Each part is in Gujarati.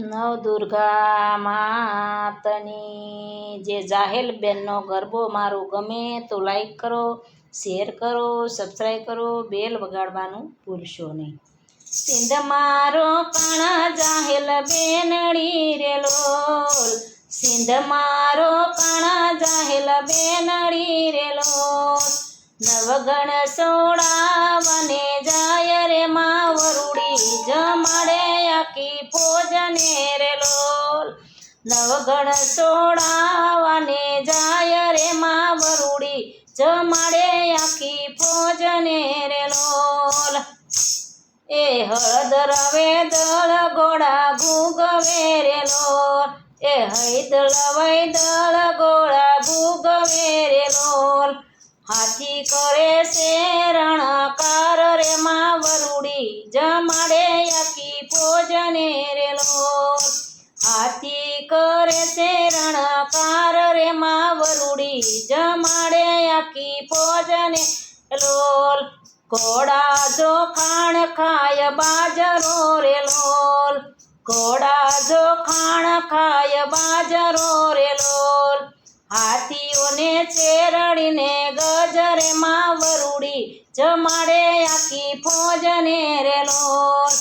નવદુર્ગા માતની. જે જાહેલ બેનનો ગરબો મારો ગમે તો લાઈક કરો શેર કરો સબસ્ક્રાઈબ કરો બેલ વગાડવાનું ભૂલશો નહીં. સિંધ મારો કણા જાહેલ બેનડી રે લોલ સિંધ મારો કણા જાહેલ બેનડી રે લોલ નવગણ સોડાવને જાય રે માં વરુડી જમાડે આખી ભોજને રે લોલ. નવગણ સોડાવને જાય રે માં વરુડી જમાડે આખી ભોજને રે લોલ. એ હળદર વે દળ ગોળા ગુગવે રે લોલ. એ હૈદળ વૈદળ ગોળા ગુગવે રે લોલ. હાથી કરે છે રણકાર રે માં વરુડી જમાડે આખી ભોજને રે લોલ હાથી કરે છે રણકાર રે માં વરુડી જમાડે આખી ભોજને લોલ ઘોડા જો ખાણ ખાય બાજરો રે લોલ ઘોડા જો ખાણ ખાય બાજરો રે લોલ હાથીઓને ચેરડીને ગજરે માં વરુડી જમાડે આખી ફોજને રે લોલ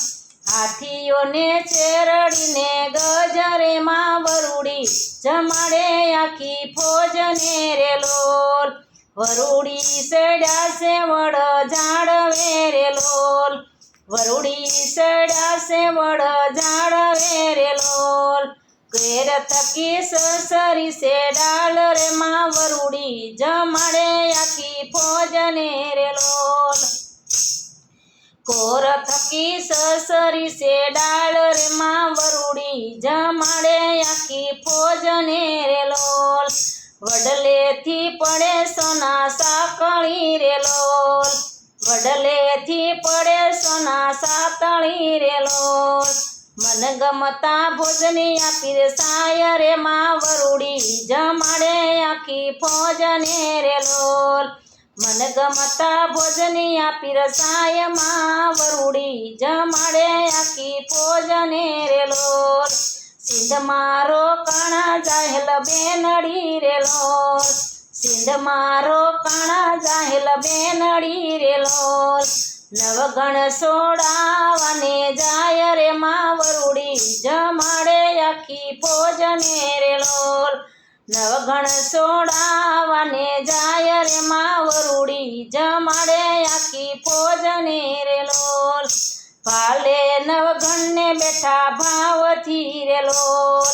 હાથીઓને ચેરડીને ગજરે માં વરુડી જમાડે આખી ફોજને રે લોલ વરુડી સડ્યા છે વડ ઝાડવે રે લોલ વરુડી સડ્યા છે વડ ઝાડવે રે લોલ કેર થકી સસરી સે ડાલ રે માવરુડી જમાડે આખી ફોજને રે લોલ કોર થકી સસરી સે ડાળ રે માવરુડી જમાડે આખી ફોજને રે લોલ વડલેથી પડે સોના સાકળી રે લોલ વડલેથી પડે સોના સાતળી રે મન ગમતા ભોજની આપી રે સાય રે માં વરુડી. જમાડે આખી ફોજને રે લોલ. મન ગમતા ભોજની આપી રસાયમાં વરુડી. જમાડે આખી ફોજને રે લોલ. સિંધ મારો કણા જાહેલ બેનડી રે લોલ. સિંધ મારો કણા જાહેલ બેનડી રે લોલ. નવગણ સોડાવાને જાય રે માવરુડી, જમાડે આખી ભોજને રે લોલ. નવગણ સોડાવાને જાય રે માવરુડી, જમાડે આખી ભોજને રે લોલ. ભાલે નવગણને બેઠા ભાવથી રે લોલ.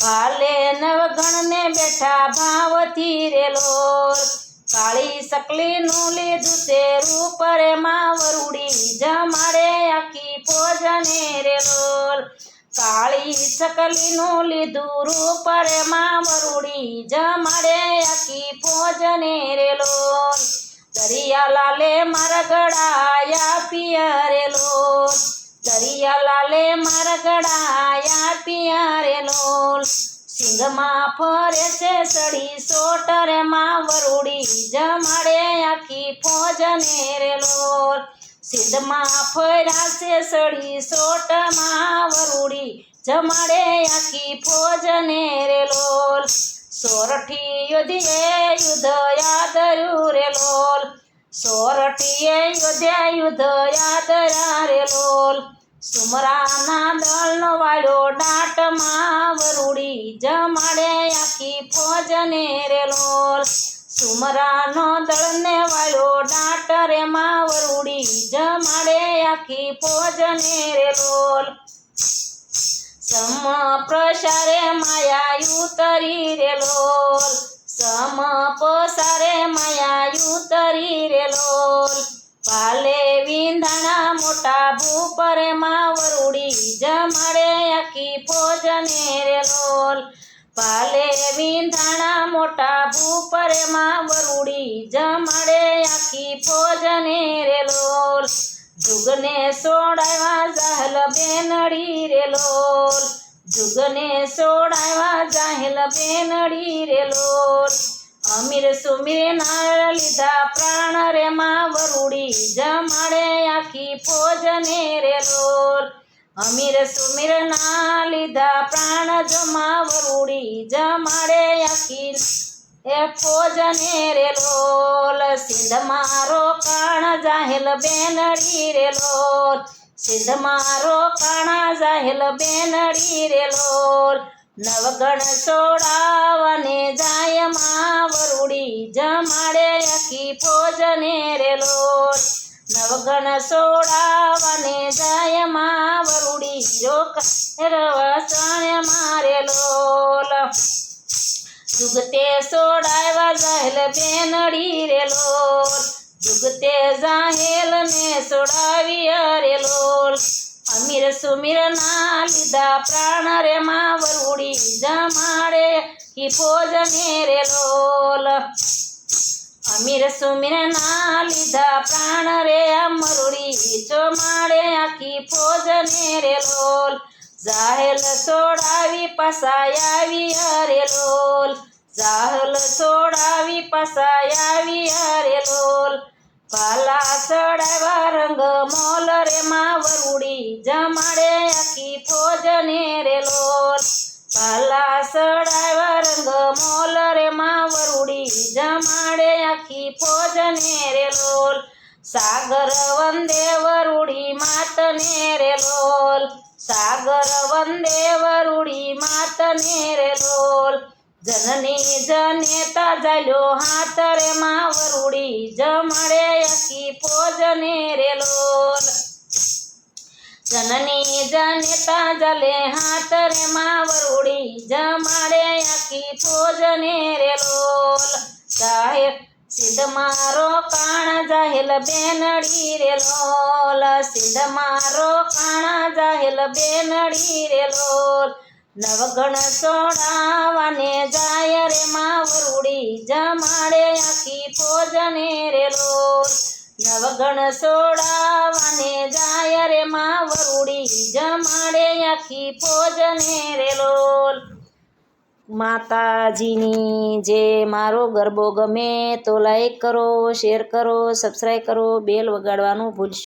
ભાલે નવગણને બેઠા ભાવથી રે લોલ. કાળી સકલીનું લીધું તે રૂપ રે માં વરુડી જમાડે આખી ભોજને રે લોલ. કાળી સકલીનું લીધું રૂપ રે માં વરુડી જમાડે આખી ભોજને રે લોલ. દરિયા લાલે મારા ગળાયા પિયરે લોલ. દરિયા લાલે મારા ગળાયા પિયરે લોલ. સિંગમાં ફરે છે સડી સોટરે માં વરુડી જમાડે આખી ફોજને રે લોલ સિંધમાં ફર્યા છે સડી સોટમાં વરુડી જમાડે આખી ફોજને રે લોલ સોરઠી યુદ્ધે યુદ્ધ યાદર્યું રે લોલ સોરઠીએ યોધ્યા યુદ્ધ યાદ રે લોલ સુમરાના દળનો વાળો દાંટમાં વરુડી જમાડે આખી ફોજને રે લોલ સુમરાનો દળને વાળો દાંટ રે માં વરુડી જમાડે આખી ફોજને રે લોલ સમ પ્રસારે માયા ઉતરી રે લોલ સમ પસારે માયા ઉતરી રે લોલ પાલે વિંધાણા મોટા ભૂપરે માં વરુડી જમાડે આખી ભોજને રે લોલ પાલે વિંધાણા મોટા ભૂપરે માં વરુડી જમાડે આખી ભોજને રે લોલ જુગને સોડાવા જાહલ બેનડી રે લોલ જુગને સોડાવા જાહેલ બેનડી રે લોલ અમીર સુમીર ના લીધા પ્રાણ રે માં વરુડી જમાડે આખી ફોજને રે લોલ અમીર સુમીર ના લીધા પ્રાણ જમા વરુડી જમાડે આખી એ ફોજને રે લોલ સિંધ મારો કાણ જાહેલ બેનડી રે લોલ સિંધ મારો કાણા જાહેલ બેનડી રે લોલ નવગણ સોડાવને જાય માં વરુડી જમાડે અકી ફોજને રે લોલ નવગણ સોડાવને જાય માં વરુડી રોક રવાસણ મારે લોલ. જુગતે સોડાવા જાહેલ બેનડી રે લોલ. જુગતે જાહેલ ને સોડાવી અરે લોલ. અમીર સુમીર ના લીધા પ્રાણ રે માવર ઉડી જમાડે. કી ફોજને રે લોલ. અમીર સુમીર ના લીધા પ્રાણ રે અમરુડી ચોમાડે. આખી ફોજને રે લોલ. જાહેલ સોડાવી પસાયાવી હરે લોલ. જાહલ સોડાવી પસાયાવી હરે લોલ. પાલા સડાવા રંગ મોલ રે માવર ઉડી જમાડે આખી ફોજને રે લોલ. પાલા સડાવા રંગ મોલ રે માવર ઉડી જમાડે આખી ફોજને રે લોલ. સાગર વંદે વરુડી, માતને રે લોલ. સાગર વંદે વરુડી, માતને રે લોલ. જનની જનેતા જાલ્યો હાથ રે માં વરુડી જમાડે આખી ફોજને રે લોલ જનની જનેતા જલે હાથ રે માં વરુડી જમાડે આખી ફોજને રે લોલ જાહેર સિંધ મારો કાણ જાહેલ બેનડી રે લોલ સિંધ મારો કાણ જાહેલ બેનડી રે લોલ નવગણ સોડાવાને જાય રે માં વરુડી જમાડે આખી ફોજને રે લોર નવગણ સોડાવાને જાય રે માં વરુડી જમાડે આખી ફોજને રે લોલ માતાજીની જે મારો ગરબો ગમે તો લાઈક કરો શેર કરો સબસ્ક્રાઈબ કરો બેલ વગાડવાનું ભૂલશો